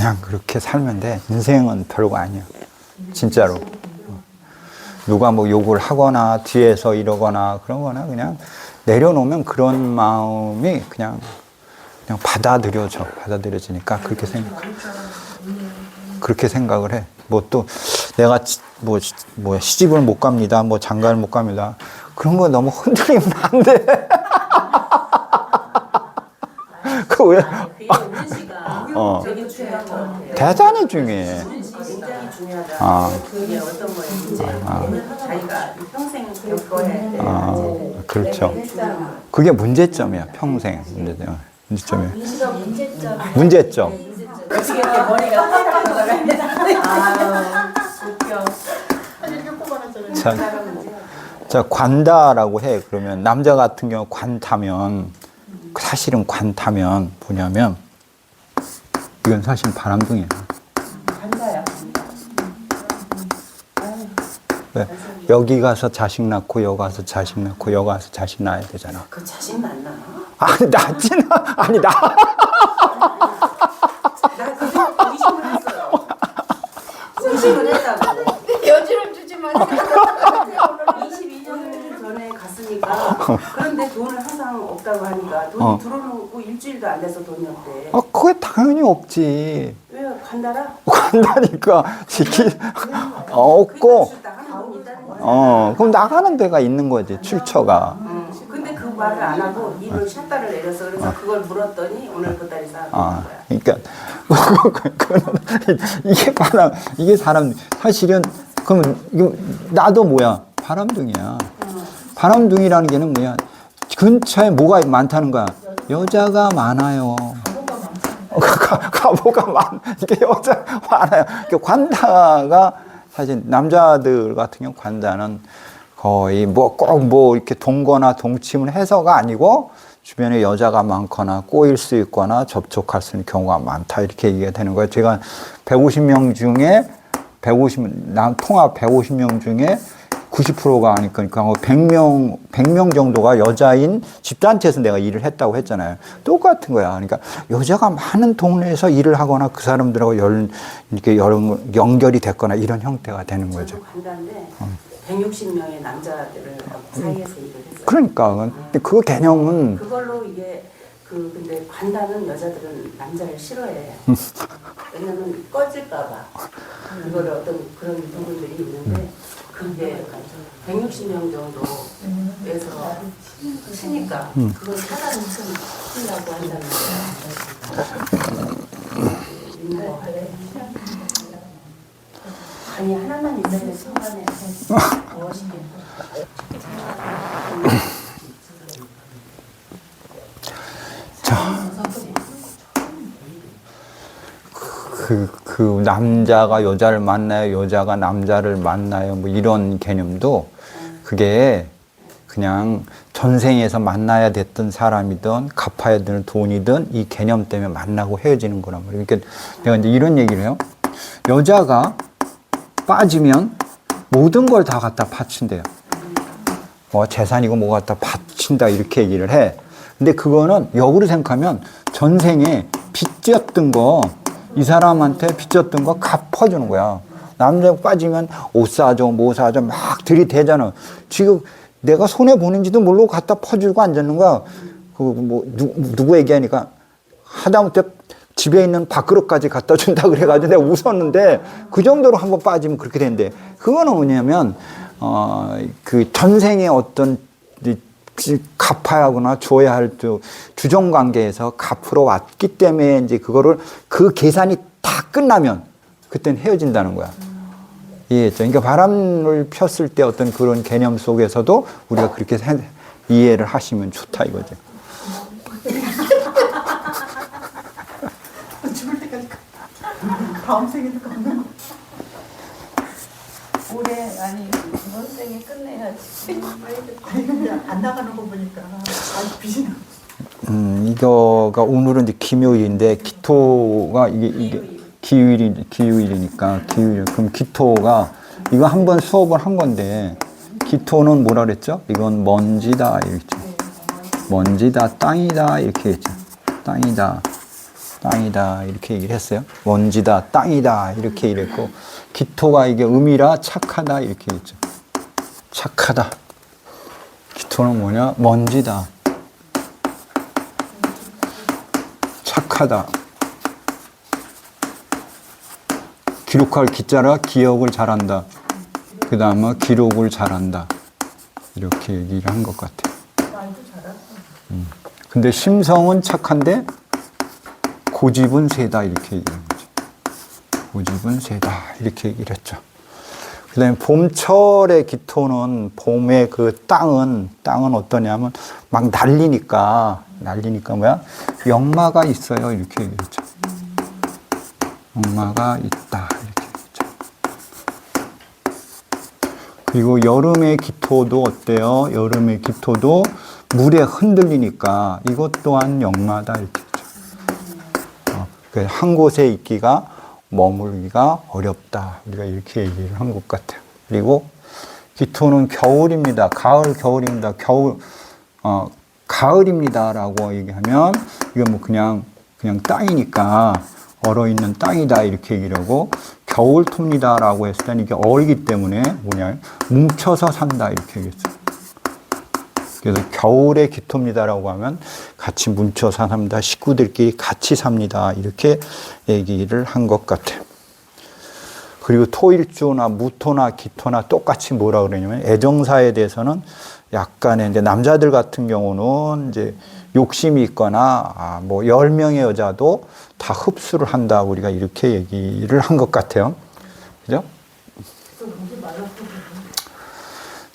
그냥 그렇게 살면 돼. 인생은 별거 아니야. 진짜로. 누가 뭐 욕을 하거나 뒤에서 이러거나 그런 거나 그냥 내려놓으면 그런 마음이 그냥 그냥 받아들여져. 받아들여지니까 그렇게 생각 그렇게 생각을 해. 뭐 또 내가 지- 뭐, 시- 뭐 시집을 못 갑니다. 뭐 장가를 못 갑니다. 그런 거 너무 흔들리면 안 돼. 그 왜? 어. 대단히 중요해. 아. 아, 문제들. 그렇죠. 그게 문제점이야. 평생 문제점. 문제점이야. 민수가 문제점. 문제점. 어떻게 머리가. 아, 웃겨. 자, 자, 관다라고 해. 그러면 남자 같은 경우 관타면 사실은 관타면 뭐냐면 이건 사실 바람둥이야. 간다야. 왜? 여기 가서 자식 낳고 여기 가서 자식 낳고 여기 가서 자식 낳아야 되잖아. 그 자신 만나? 아니 낳지는 아니 나 나 그거 의심을 했어요. 의심을 했다고. 여지를 주지 마세요. 22년 전에 갔으니까 그런데 돈을 항상 없다고 하니까 돈이 어. 들어오고 일주일도 안 돼서 돈이 없대. 아, 그게 당연히 없지. 왜 간다라? 간다니까 지키 없고 그러니까 있다는 거야. 어 그럼 나가는 데가 있는 거지 출처가. 말을 안 하고 입을 샷다를 내려서 그래서 그걸 물었더니 오늘 그 딸이 싸는 아, 거야. 그러니까 이게 바람 이게 사람 사실은 그러면 이거 나도 뭐야? 바람둥이야. 바람둥이라는 게는 뭐야? 근처에 뭐가 많다는 거야? 여자가 많아요. 어, 가- 가보가 많 이게 여자 많아요. 그 관다가 사실 남자들 같은 경우 관다는 거의 뭐꼭뭐 이렇게 동거나 동침을 해서가 아니고 주변에 여자가 많거나 꼬일 수 있거나 접촉할 수 있는 경우가 많다 이렇게 얘기가 되는 거예요. 제가 150명 중에 150, 남 통합 150명 중에 90%가 아니까 그러니까 100명 100명 정도가 여자인 집단체에서 내가 일을 했다고 했잖아요. 똑같은 거야. 그러니까 여자가 많은 동네에서 일을 하거나 그 사람들하고 열 이렇게 연, 연결이 됐거나 이런 형태가 되는 거죠. 저도 간다인데 160명의 남자들을 사이에서 일을 했어요. 그러니까 근데 그 개념은 그걸로 이게 그 근데 관다는 여자들은 남자를 싫어해. 왜냐면 꺼질까봐 이거를 어떤 그런 부분들이 있는데 그게 160명 정도에서 치니까 그걸 차단을 시키려고 한다는. 인도하래. 아니 하나만 있어야 순간에 무엇이겠어. 그, 그 남자가 여자를 만나요, 여자가 남자를 만나요, 뭐 이런 개념도 그게 그냥 전생에서 만나야 됐던 사람이든 갚아야 되는 돈이든 이 개념 때문에 만나고 헤어지는 거란 말이에요. 그러니까 내가 이제 이런 얘기를 해요. 여자가 빠지면 모든 걸 다 갖다 바친대요. 뭐 재산이고 뭐 갖다 바친다 이렇게 얘기를 해. 근데 그거는 역으로 생각하면 전생에 빚졌던 거 이 사람한테 빚졌던 거 갚아주는 거야. 남자 빠지면 옷 사줘, 뭐 사줘 막 들이대잖아. 지금 내가 손해 보는지도 모르고 갖다 퍼주고 앉았는 거야. 그뭐 누구 얘기하니까 하다못해 집에 있는 밥그릇까지 갖다 준다 그래가지고 내가 웃었는데 그 정도로 한 번 빠지면 그렇게 된대. 그거는 뭐냐면 어 그 전생의 어떤 이 갚아야 하거나 줘야 할 주- 주정 관계에서 갚으러 왔기 때문에 이제 그거를 그 계산이 다 끝나면 그때는 헤어진다는 거야. 이해했죠? 그러니까 바람을 폈을 때 어떤 그런 개념 속에서도 우리가 그렇게 생- 이해를 하시면 좋다 이거죠. 죽을 때까지 가. 다음 생에도 가는 거. 올해 아니 이번 생에 끝내야지. 아니 근데 안 나가는 거 보니까 아주 빛이 나. 음, 이거가 오늘은 이제 김요일인데 기토가 이게 이게 기후일이, 기후일이니까, 기후일. 그럼 기토가, 이거 한 번 수업을 한 건데, 기토는 뭐라 그랬죠? 이건 먼지다, 이랬죠. 먼지다, 땅이다, 이렇게 했죠. 땅이다, 땅이다, 이렇게 얘기를 했어요. 먼지다, 땅이다, 이렇게 이랬고, 기토가 이게 음이라 착하다, 이렇게 했죠. 착하다. 기토는 뭐냐? 먼지다. 착하다. 기록할 기자라 기억을 잘한다. 그 다음에 기록을 잘한다. 이렇게 얘기를 한 것 같아요. 잘하고. 근데 심성은 착한데 고집은 세다 이렇게 얘기하는 거죠. 고집은 세다 이렇게 얘기를 했죠. 그다음에 봄철의 기토는 봄의 그 땅은 땅은 어떠냐면 막 날리니까 날리니까 뭐야 역마가 있어요 이렇게 얘기했죠. 역마가 있다 이렇게 얘기했죠. 그리고 여름의 기토도 어때요? 여름의 기토도 물에 흔들리니까 이것 또한 역마다 이렇게 한 곳에 있기가 머물기가 어렵다. 우리가 이렇게 얘기를 한 것 같아요. 그리고 기토는 겨울입니다. 가을, 겨울입니다. 겨울, 어, 가을입니다라고 얘기하면 이건 뭐 그냥 그냥 땅이니까 얼어 있는 땅이다 이렇게 얘기를 하고 겨울토입니다라고 했을 때는 이게 얼기 때문에 뭐냐 뭉쳐서 산다 이렇게 얘기했어요. 그래서 겨울에 기토입니다라고 하면 같이 뭉쳐 삽니다. 식구들끼리 같이 삽니다. 이렇게 얘기를 한 것 같아요. 그리고 토일주나 무토나 기토나 똑같이 뭐라 그러냐면 애정사에 대해서는 약간의 이제 남자들 같은 경우는 이제 욕심이 있거나 아, 뭐 10명의 여자도 다 흡수를 한다. 우리가 이렇게 얘기를 한 것 같아요. 그죠?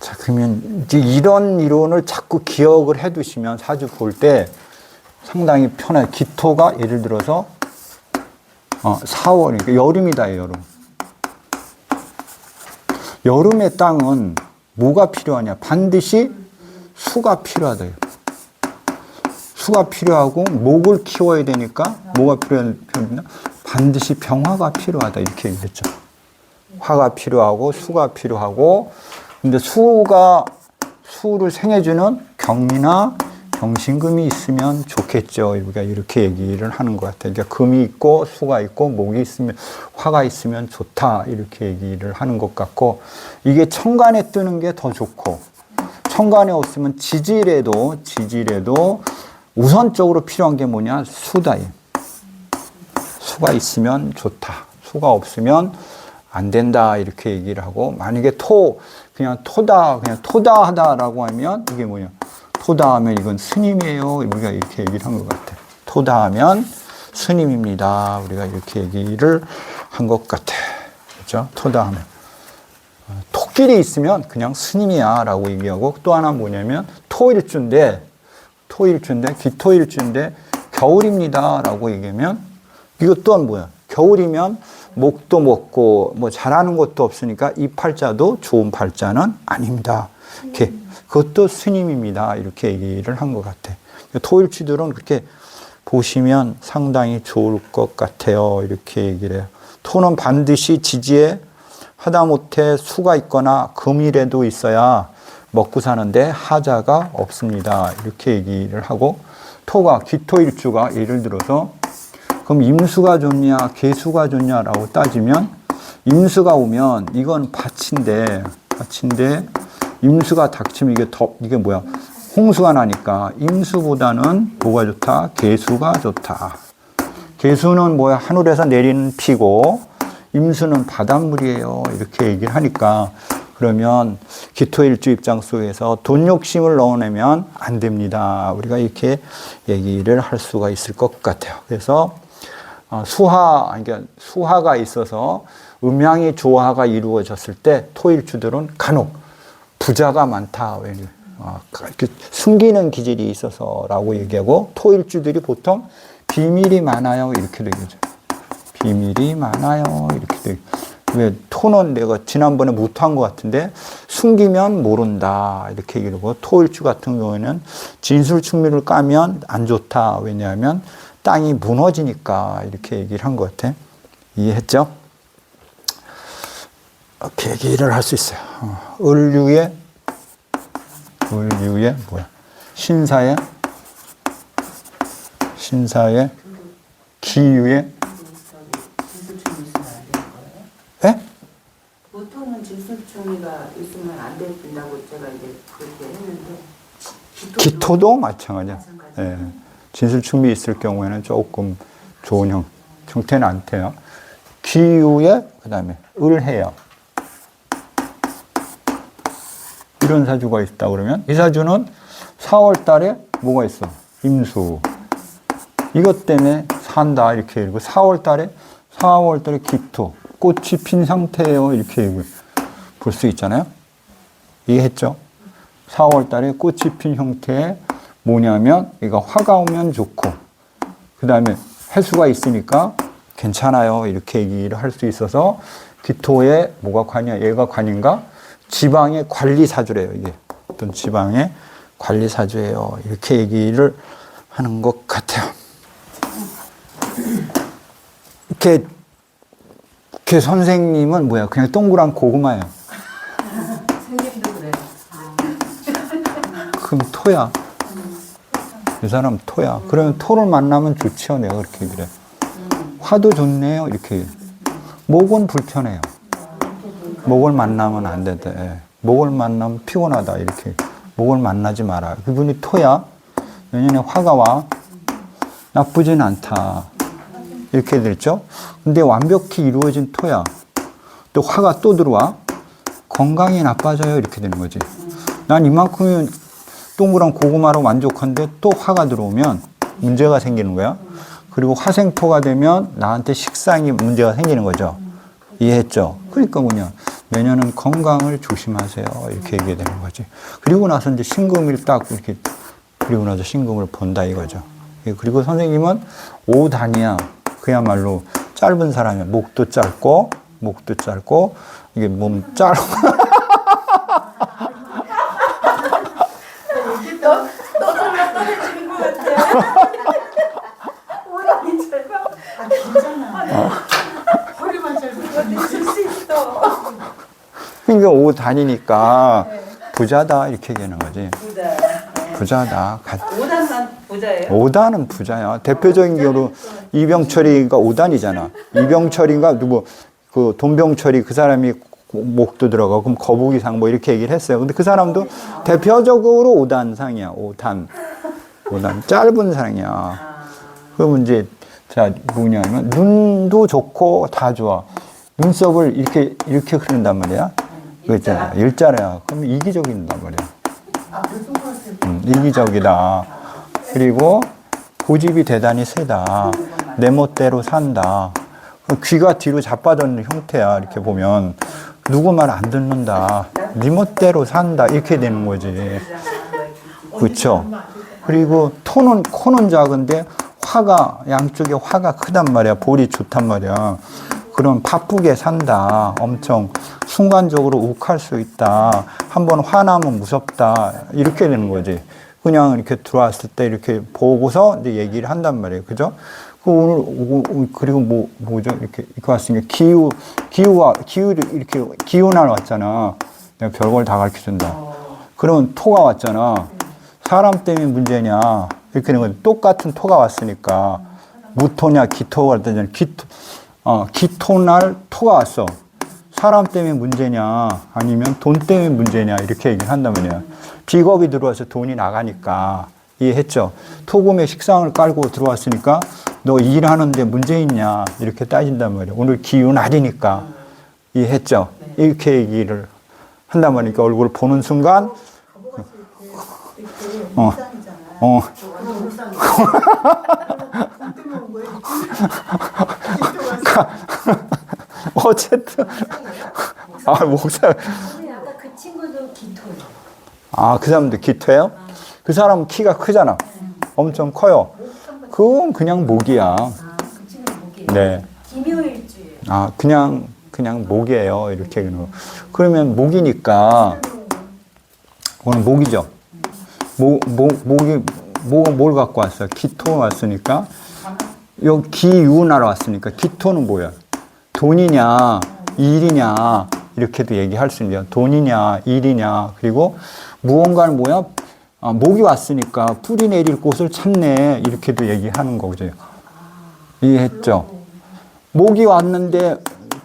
자, 그러면 이제 이런 이론을 자꾸 기억을 해 두시면 사주 볼 때 상당히 편해요. 기토가 예를 들어서 어, 4월, 그러니까 여름이다, 여름. 여름의 땅은 뭐가 필요하냐? 반드시 수가 필요하다. 수가 필요하고 목을 키워야 되니까 뭐가 필요하냐? 반드시 병화가 필요하다. 이렇게 얘기했죠. 화가 필요하고 수가 필요하고 근데 수가 수를 생해주는 경미나 경신금이 있으면 좋겠죠. 우리가 이렇게 얘기를 하는 것 같아요. 그러니까 금이 있고 수가 있고 목이 있으면 화가 있으면 좋다 이렇게 얘기를 하는 것 같고 이게 천간에 뜨는 게 더 좋고 천간에 없으면 지질에도 지질에도 우선적으로 필요한 게 뭐냐 수다. 수가 있으면 좋다. 수가 없으면 안 된다 이렇게 얘기를 하고 만약에 토 그냥 토다 그냥 토다 하다라고 하면 이게 뭐냐? 토다 하면 이건 스님이에요. 우리가 이렇게 얘기를 한 것 같아요 토다 하면 스님입니다. 우리가 이렇게 얘기를 한 것 같아. 그렇죠? 토다 하면. 어, 토끼리 있으면 그냥 스님이야 라고 얘기하고 또 하나 뭐냐면 토일주인데 토일주인데 기토일주인데 겨울입니다 라고 얘기하면 이것 또한 뭐야? 겨울이면 목도 먹고 뭐 잘하는 것도 없으니까 이 팔자도 좋은 팔자는 아닙니다. 이렇게 그것도 스님입니다. 이렇게 얘기를 한 것 같아. 토일치들은 그렇게 보시면 상당히 좋을 것 같아요. 이렇게 얘기를 해요. 토는 반드시 지지에 하다못해 수가 있거나 금이라도 있어야 먹고 사는데 하자가 없습니다. 이렇게 얘기를 하고 토가 기토일주가 예를 들어서 그럼 임수가 좋냐, 개수가 좋냐라고 따지면 임수가 오면 이건 밭인데 밭인데 임수가 닥치면 이게 더 이게 뭐야? 홍수가 나니까 임수보다는 뭐가 좋다? 개수가 좋다. 개수는 뭐야? 하늘에서 내리는 피고 임수는 바닷물이에요. 이렇게 얘기를 하니까 그러면 기토일주 입장 속에서 돈 욕심을 넣어내면 안 됩니다. 우리가 이렇게 얘기를 할 수가 있을 것 같아요. 그래서 어, 수화, 그러니까 수화가 있어서 음양이 조화가 이루어졌을 때 토일주들은 간혹 부자가 많다. 어, 이렇게 숨기는 기질이 있어서라고 얘기하고 토일주들이 보통 비밀이 많아요. 이렇게 되겠죠. 비밀이 많아요. 이렇게 되죠. 왜 토는 내가 지난번에 무토한 것 같은데 숨기면 모른다 이렇게 얘기를 하고 토일주 같은 경우에는 진술충미를 까면 안 좋다 왜냐하면 땅이 무너지니까 이렇게 얘기를 한 것 같아 이해했죠? 이렇게 얘기를 할 수 있어요. 어, 을류의 을류의 뭐야? 신사의 신사의 기유의? 에? 보통은 질술충이가 있으면 안 된다고 제가 이제 그렇게 했는데 기- 기토도 마찬가지야. 마찬가지. 예. 진술충이 있을 경우에는 조금 좋은 형, 형태는 안 돼요. 기유에 그다음에 을해요. 이런 사주가 있다 그러면 이 사주는 4월 달에 뭐가 있어? 임수. 이것 때문에 산다 이렇게 읽고 4월 달에 4월 달에 기토. 꽃이 핀 상태예요. 이렇게 볼 수 있잖아요. 이해했죠? 4월 달에 꽃이 핀 형태의 뭐냐면 이거 화가 오면 좋고 그 다음에 해수가 있으니까 괜찮아요. 이렇게 얘기를 할 수 있어서 기토에 뭐가 관이야 얘가 관인가? 지방의 관리 사주래요 이게. 어떤 지방의 관리 사주예요. 이렇게 얘기를 하는 것 같아요. 이렇게 이렇게 선생님은 뭐야? 그냥 동그란 고구마예요. 그럼 토야. 이 사람 토야. 그러면 토를 만나면 좋지요. 내가 그렇게 그래. 화도 좋네요. 이렇게. 목은 불편해요. 목을 만나면 안 된다. 예. 목을 만나면 피곤하다. 이렇게. 목을 만나지 마라. 그분이 토야. 내년에 화가 와. 나쁘진 않다. 이렇게 됐죠? 근데 완벽히 이루어진 토야. 또 화가 또 들어와. 건강이 나빠져요. 이렇게 되는 거지. 난 이만큼은 동그란 고구마로 만족한데 또 화가 들어오면 문제가 생기는 거야. 그리고 화생토가 되면 나한테 식상이 문제가 생기는 거죠. 이해했죠? 그러니까 뭐냐. 내년은 건강을 조심하세요. 이렇게 얘기해야 되는 거지. 그리고 나서 이제 신금을 딱 이렇게, 그리고 나서 신금을 본다 이거죠. 예, 그리고 선생님은 5단이야. 그야말로 짧은 사람이야. 목도 짧고, 목도 짧고, 이게 몸 짧고. 너 정말 떨어지는 것 같아. 올라이 짧아. 아 괜찮아. 허리만 짧으면 줄수 있어. 그러니까 5단이니까 부자다. 이렇게 얘기하는 거지. 부자. 부자다. 가- 오단만 부자예요? 5단은 부자야. 대표적인 경우로 이병철이가 5단이잖아. 이병철이가 누구 그 돈병철이 그 사람이 목도 들어가 그럼 거북이상 뭐 이렇게 얘기를 했어요. 근데 그 사람도 대표적으로 5단 상이야. 5단. 5단 짧은 상이야. 그러면 이제 자 뭐냐면 눈도 좋고 다 좋아. 눈썹을 이렇게 이렇게 흐른단 말이야. 그 있잖아. 일자야. 그럼 이기적인단 말이야. 아 같아요. 음, 이기적이다. 그리고 고집이 대단히 세다. 내 멋대로 산다. 그 귀가 뒤로 자빠졌는 형태야. 이렇게 보면 누구 말 안 듣는다. 네 멋대로 산다. 이렇게 되는 거지. 그렇죠. 그리고 토는 코는 작은데 화가 양쪽에 화가 크단 말이야. 볼이 좋단 말이야. 그럼 바쁘게 산다. 엄청 순간적으로 욱할 수 있다. 한번 화나면 무섭다. 이렇게 되는 거지. 그냥 이렇게 들어왔을 때 이렇게 보고서 이제 얘기를 한단 말이에요. 그죠? 그 오늘 그리고 뭐 뭐죠? 이렇게 이렇게 왔으니까 기후 기후와 기후를 이렇게 기후날 왔잖아. 내가 별걸 다 가르쳐 준다. 그러면 토가 왔잖아. 사람 때문에 문제냐 이렇게 되는 거지. 똑같은 토가 왔으니까 무토냐 기토가 왔다잖아. 기토 어 기토날 토가 왔어. 사람 때문에 문제냐 아니면 돈 때문에 문제냐 이렇게 얘기를 말이야. 비겁이 들어와서 돈이 나가니까 이해했죠. 토금에 식상을 깔고 들어왔으니까 너 일하는데 문제 있냐 이렇게 따진단 말이야. 오늘 기운 날이니까 이해했죠. 이렇게 얘기를 한단 말이니까 얼굴 보는 순간 이렇게 어. 일상이잖아. 어 어쨌든 아 목사 근데 아까 그 친구도 기토예요. 아그 사람도 기토예요? 그 사람 키가 크잖아. 엄청 커요. 그건 그냥 목이야. 네. 아 그냥 그냥 목이에요. 이렇게. 그러면 목이니까 오늘 목이죠. 목, 목, 목이 뭐, 뭘 갖고 왔어요? 기토 왔으니까 여기 기유나라 왔으니까 기토는 뭐야? 돈이냐, 일이냐, 이렇게도 얘기할 수 있는데요. 돈이냐, 일이냐, 그리고 무언가를 뭐야, 아, 목이 왔으니까 뿌리 내릴 곳을 찾네, 이렇게도 얘기하는 거죠. 이해했죠? 목이 왔는데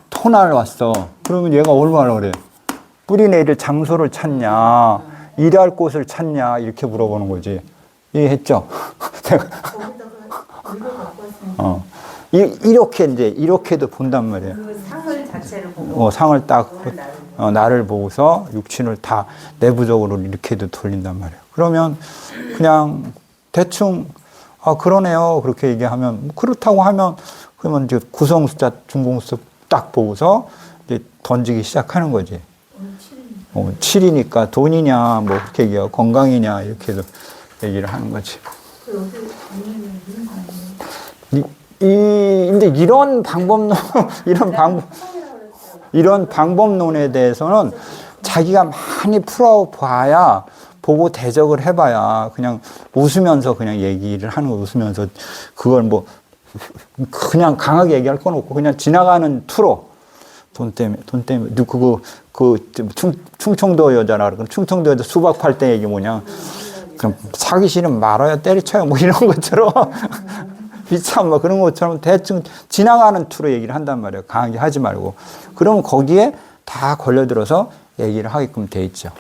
토날 왔어. 그러면 얘가 얼마나 그래? 뿌리 내릴 장소를 찾냐, 일할 곳을 찾냐, 이렇게 물어보는 거지. 이해했죠? 왔으니까 어. 이, 이렇게 이제 이렇게도 본단 말이에요. 그 상을 자체를 보고 어, 상을 딱 어, 나를 보고서 육친을 다 내부적으로 이렇게도 돌린단 말이에요. 그러면 그냥 대충 아 그러네요 그렇게 얘기하면 뭐 그렇다고 하면 그러면 이제 구성 숫자 중공 수 딱 보고서 이제 던지기 시작하는 거지. 오늘 7일 어, 7이니까 돈이냐 뭐 그렇게 얘기하고 건강이냐 이렇게도 얘기를 하는 거지. 그? 이, 이 이제 이런 방법론 이런 방법 이런 방법론에 대해서는 자기가 많이 풀어봐야 보고 대적을 해봐야 그냥 웃으면서 그냥 얘기를 하는 거 웃으면서 그걸 뭐 그냥 강하게 얘기할 건 없고 그냥 지나가는 투로 돈 때문에 돈 때문에 누 그거 그 충, 충청도 여자라 그러고 충청도 여자 수박 팔 때 얘기 뭐냐 그럼 싫으면 말아야 때려쳐요 뭐 이런 것처럼. 비참 뭐 그런 것처럼 대충 지나가는 투로 얘기를 한단 말이에요. 강하게 하지 말고. 그러면 거기에 다 걸려들어서 얘기를 하게끔 돼 있죠.